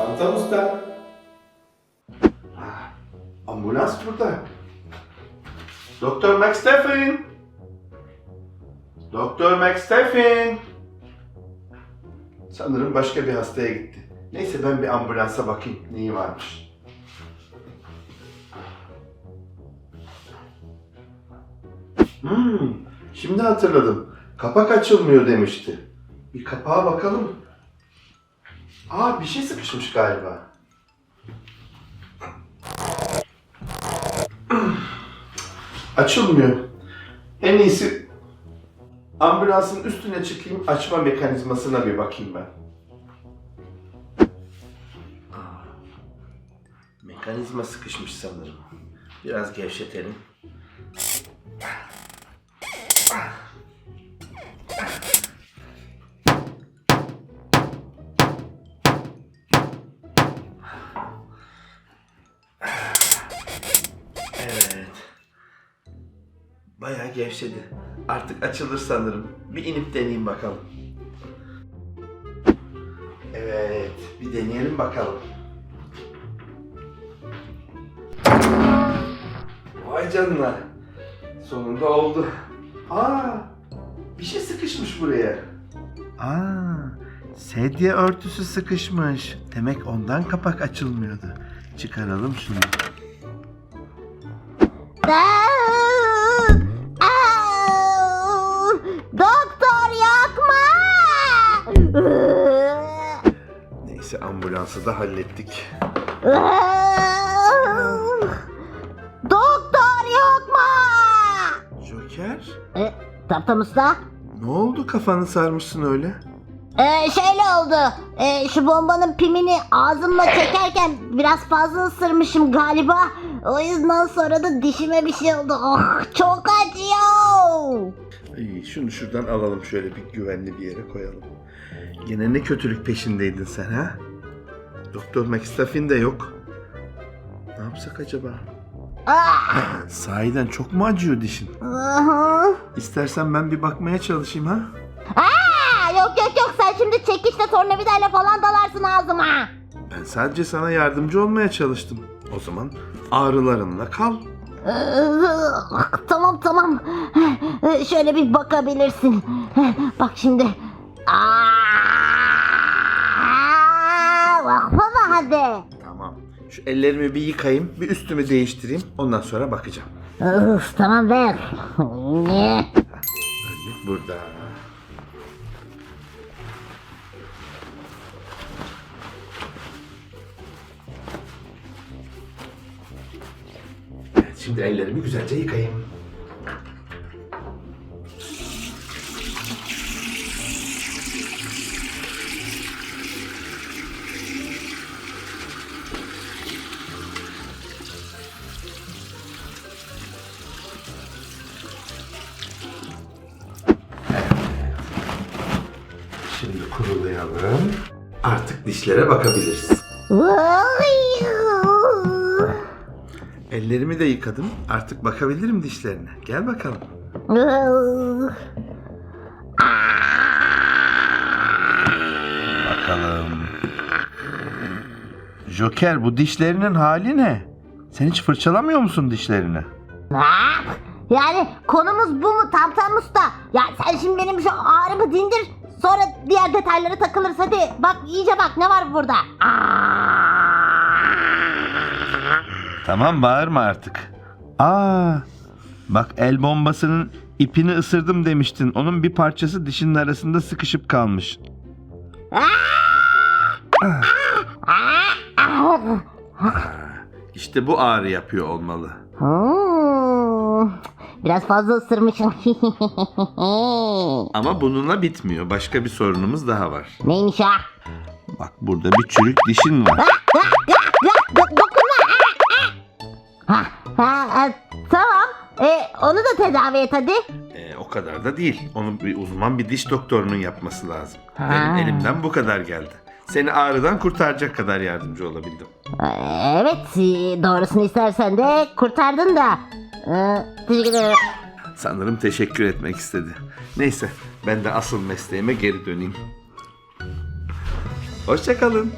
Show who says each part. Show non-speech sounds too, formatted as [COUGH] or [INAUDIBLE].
Speaker 1: Tantan Usta. Ambulans burada. Doktor McStephen. Doktor McStephen. Sanırım başka bir hastaya gitti. Neyse ben bir ambulansa bakayım neyi varmış. Hmm, şimdi hatırladım. Kapak açılmıyor demişti. Bir kapağa bakalım. Aa bir şey sıkışmış galiba. Açılmıyor. En iyisi ambulansın üstüne çıkayım, açma mekanizmasına bir bakayım ben. Mekanizma sıkışmış sanırım. Biraz gevşetelim. Evet. Bayağı gevşedi. Artık açılır sanırım. Bir inip deneyeyim bakalım. Evet, bir deneyelim bakalım. Vay canına. Sonunda oldu. Aa, bir şey sıkışmış buraya. Aa, sedye örtüsü sıkışmış. Demek ondan kapak açılmıyordu. Çıkaralım şunu.
Speaker 2: Doktor yakma!
Speaker 1: Neyse ambulansı da hallettik.
Speaker 2: Doktor yakma!
Speaker 1: Joker,
Speaker 2: E, Taptam Usta?
Speaker 1: ne oldu kafanı sarmışsın öyle?
Speaker 2: E, şöyle oldu. E, şu bombanın pimini ağzımla çekerken biraz fazla ısırmışım galiba. O yüzden sonra da dişime bir şey oldu. Oh, çok acıyor.
Speaker 1: İyi, şunu şuradan alalım şöyle bir güvenli bir yere koyalım. Gene ne kötülük peşindeydin sen ha? Doktor McStuffin de yok. Ne yapsak acaba?
Speaker 2: Ah, [LAUGHS]
Speaker 1: Sahiden çok mu acıyor dişin?
Speaker 2: aha.
Speaker 1: İstersen ben bir bakmaya çalışayım ha?
Speaker 2: Aa, yok yok yok sen şimdi çekişle tornavidayla falan dalarsın ağzıma.
Speaker 1: Ben sadece sana yardımcı olmaya çalıştım. O zaman ağrılarınla kal.
Speaker 2: Ee, tamam tamam. Ee, Şöyle bir bakabilirsin. Bak şimdi. Aa, baksana hadi.
Speaker 1: Tamam. Şu ellerimi bir yıkayayım, bir üstümü değiştireyim. Ondan sonra bakacağım.
Speaker 2: Öf, tamam ver.
Speaker 1: Burada. Şimdi ellerimi güzelce yıkayayım. Şimdi kurulayalım. Artık dişlere bakabiliriz. Ellerimi de yıkadım. Artık bakabilirim dişlerine. Gel bakalım. Bakalım. Joker bu dişlerinin hali ne? Sen hiç fırçalamıyor musun dişlerini?
Speaker 2: Yani konumuz bu mu Tamtam Usta? Ya sen şimdi benim şu ağrımı dindir. Sonra diğer detaylara takılırız hadi. Bak iyice bak ne var burada.
Speaker 1: Tamam bağırma artık. Aa, bak el bombasının ipini ısırdım demiştin. Onun bir parçası dişinin arasında sıkışıp kalmış. [LAUGHS] İşte bu ağrı yapıyor olmalı.
Speaker 2: Hmm, Biraz fazla ısırmışım. [LAUGHS]
Speaker 1: Ama bununla bitmiyor. Başka bir sorunumuz daha var.
Speaker 2: Neymiş ha?
Speaker 1: Bak burada bir çürük dişin var.
Speaker 2: Ha, ha, ha, tamam. E, onu da tedavi et hadi.
Speaker 1: Ee, o kadar da değil. Onu bir uzman bir diş doktorunun yapması lazım.
Speaker 2: Ha.
Speaker 1: Benim elimden bu kadar geldi. Seni ağrıdan kurtaracak kadar yardımcı olabildim.
Speaker 2: E, Evet, e, doğrusunu istersen de kurtardın da. E, teşekkür ederim.
Speaker 1: Sanırım teşekkür etmek istedi. Neyse ben de asıl mesleğime geri döneyim. Hoşçakalın.